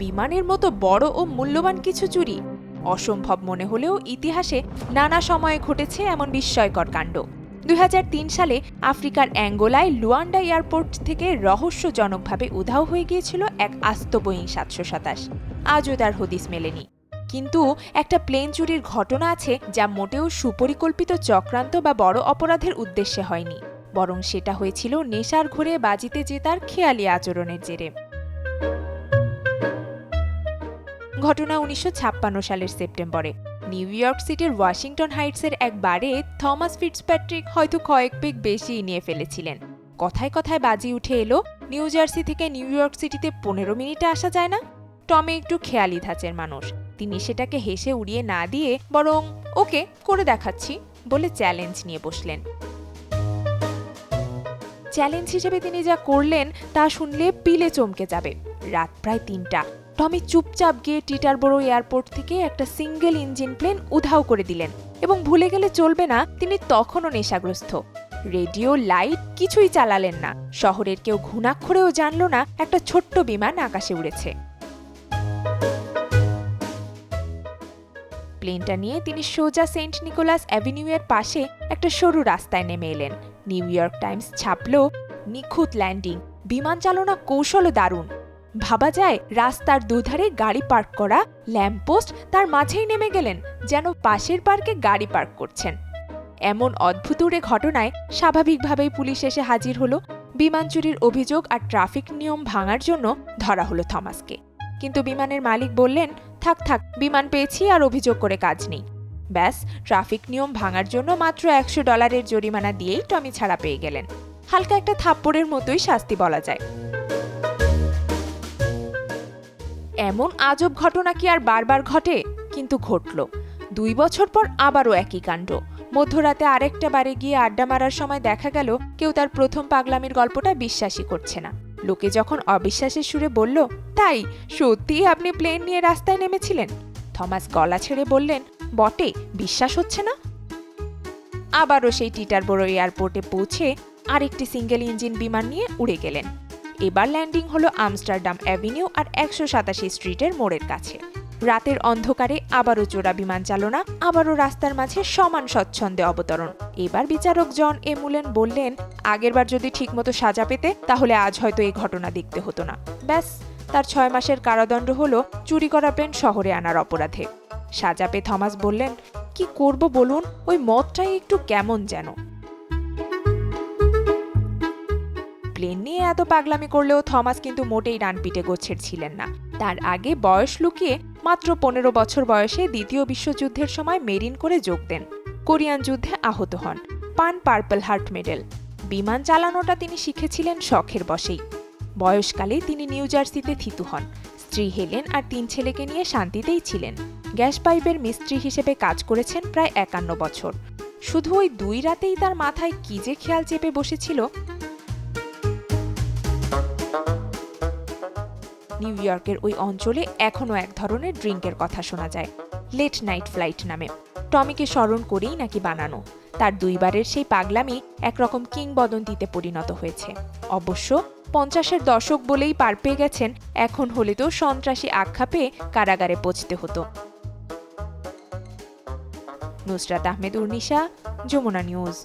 বিমানের মতো বড় ও মূল্যবান কিছু চুরি। অসম্ভব মনে হলেও ইতিহাসে নানা সময়ে ঘটেছে এমন বিস্ময়কর কাণ্ড। দুই হাজার তিন সালে আফ্রিকার অ্যাঙ্গোলায় লুয়ান্ডা এয়ারপোর্ট থেকে রহস্যজনকভাবে উধাও হয়ে গিয়েছিল এক আস্ত বোয়িং সাতশো সাতাশ। আজও তার হদিস মেলেনি। কিন্তু একটা প্লেন চুরির ঘটনা আছে যা মোটেও সুপরিকল্পিত চক্রান্ত বা বড় অপরাধের উদ্দেশ্যে হয়নি। বরং সেটা হয়েছিল নেশার ঘুরে বাজিতে জেতার খেয়ালি আচরণের জেরে। ঘটনা উনিশশো ছাপ্পান্ন সালের সেপ্টেম্বরে। নিউ ইয়র্ক সিটির ওয়াশিংটন হাইটসের এক বারে থমাস ফিটসপ্যাট্রিক হয়তো কয়েক পেগ বেশি নিয়ে ফেলেছিলেন। কথায় কথায় বাজি উঠে এলো, নিউ জার্সি থেকে নিউ ইয়র্ক সিটিতে পনেরো মিনিটে আসা যায় না। টমে একটু খেয়ালি ধাঁচের মানুষ। তিনি সেটাকে হেসে উড়িয়ে না দিয়ে বরং, ওকে, করে দেখাচ্ছি, বলে চ্যালেঞ্জ নিয়ে বসলেন। চ্যালেঞ্জ হিসেবে তিনি যা করলেন, তা শুনলে পিলে চমকে যাবে। রাত প্রায় তিনটা। টমি চুপচাপ গিয়ে টিটারবড়ো এয়ারপোর্ট থেকে একটা সিঙ্গেল ইঞ্জিন প্লেন উধাও করে দিলেন এবং ভুলে গেলে চলবে না, তিনি তখনও নেশাগ্রস্ত। রেডিও, লাইট কিছুই চালালেন না। শহরের কেউ ঘুণাক্ষরেও জানল না, একটা ছোট্ট বিমান আকাশে উড়েছে। প্লেনটা নিয়ে তিনি সোজা সেন্ট নিকোলাস অ্যাভিনিউয়ের পাশে একটা সরু রাস্তায় নেমে এলেন। নিউ ইয়র্ক টাইমস ছাপল, নিখুঁত ল্যান্ডিং, বিমান চালনা কৌশলও দারুণ। ভাবা যায় রাস্তার দুধারে গাড়ি পার্ক করা ল্যাম্পপোস্ট তার মাঝেই নেমে গেলেন, যেন পাশের পার্কে গাড়ি পার্ক করছেন। এমন অদ্ভুত উড়ে ঘটনায় স্বাভাবিকভাবেই পুলিশ এসে হাজির হলো। বিমান চুরির অভিযোগ আর ট্রাফিক নিয়ম ভাঙার জন্য ধরা হলো থমাসকে। কিন্তু বিমানের মালিক বললেন, থাক থাক, বিমান পেয়েছি আর অভিযোগ করে কাজ নেই। ব্যাস, ট্রাফিক নিয়ম ভাঙার জন্য মাত্র একশো ডলারের জরিমানা দিয়েই টমি ছাড়া পেয়ে গেলেন। হালকা একটা থাপ্পড়ের মতোই শাস্তি বলা যায়। এমন আজব ঘটনা কি আর বারবার ঘটে? কিন্তু ঘটল। দুই বছর পর আবারও একই কাণ্ড। মধ্যরাতে আরেকটা বারে গিয়ে আড্ডা মারার সময় দেখা গেল, কেউ তার প্রথম পাগলামির গল্পটা বিশ্বাসই করছে না। লোকে যখন অবিশ্বাসের সুরে বলল, তাই, সত্যিই আপনি প্লেন নিয়ে রাস্তায় নেমেছিলেন? থমাস গলা ছেড়ে বললেন, বটে, বিশ্বাস হচ্ছে না? আবারও সেই টিটারবড়ো এয়ারপোর্টে পৌঁছে আরেকটি সিঙ্গেল ইঞ্জিন বিমান নিয়ে উড়ে গেলেন। এবার ল্যান্ডিং হলো আমস্টারডাম অ্যাভিনিউ আর একশো সাতাশি স্ট্রিটের মোড়ের কাছে। রাতের অন্ধকারে আবারও চোরা বিমান চালনা, আবারও রাস্তার মাঝে সমান স্বচ্ছন্দে অবতরণ। এবার বিচারক জন এ মুলেন বললেন আগেরবার যদি ঠিকমতো সাজা পেতে, তাহলে আজ হয়তো এই ঘটনা দেখতে হতো না। ব্যাস, তার ছয় মাসের কারাদণ্ড হলো চুরি করা প্লেন শহরে আনার অপরাধে। সাজা পেয়ে থমাস বললেন, কি করব বলুন? ওই মদটাই একটু কেমন যেন। প্লেন নিয়ে এত পাগলামি করলেও থমাস কিন্তু মোটেই ডানপিটে গোছের ছিলেন না। তার আগে বয়স লুকিয়ে মাত্র পনেরো বছর বয়সে দ্বিতীয় বিশ্বযুদ্ধের সময় মেরিন করে যোগ দেন। কোরিয়ান যুদ্ধে আহত হন। পান পার্পল হার্ট মেডেল। বিমান চালানোটা তিনি শিখেছিলেন শখের বসেই বয়সকালে তিনি নিউ জার্সিতে থিতু হন। স্ত্রী হেলেন আর তিন ছেলেকে নিয়ে শান্তিতেই ছিলেন। গ্যাস পাইপের মিস্ত্রি হিসেবে কাজ করেছেন প্রায় একান্ন বছর। শুধু ওই দুই রাতেই তার মাথায় কি যে খেয়াল চেপে বসেছিল নিউ ইয়র্কের ওই অঞ্চলে এখনও এক ধরনের ড্রিঙ্কের কথা শোনা যায়, লেট নাইট ফ্লাইট নামে। টমিকে স্মরণ করেই নাকি বানানো। তার দুইবারের সেই পাগলামি একরকম কিংবদন্তিতে পরিণত হয়েছে। অবশ্য পঞ্চাশের দশক বলেই পার পেয়ে গেছেন, এখন হলে তো সন্ত্রাসী আখ্যা পেয়ে কারাগারে পচতে হতো। নুসরাত আহমেদ, উর্নিশা, যমুনা নিউজ।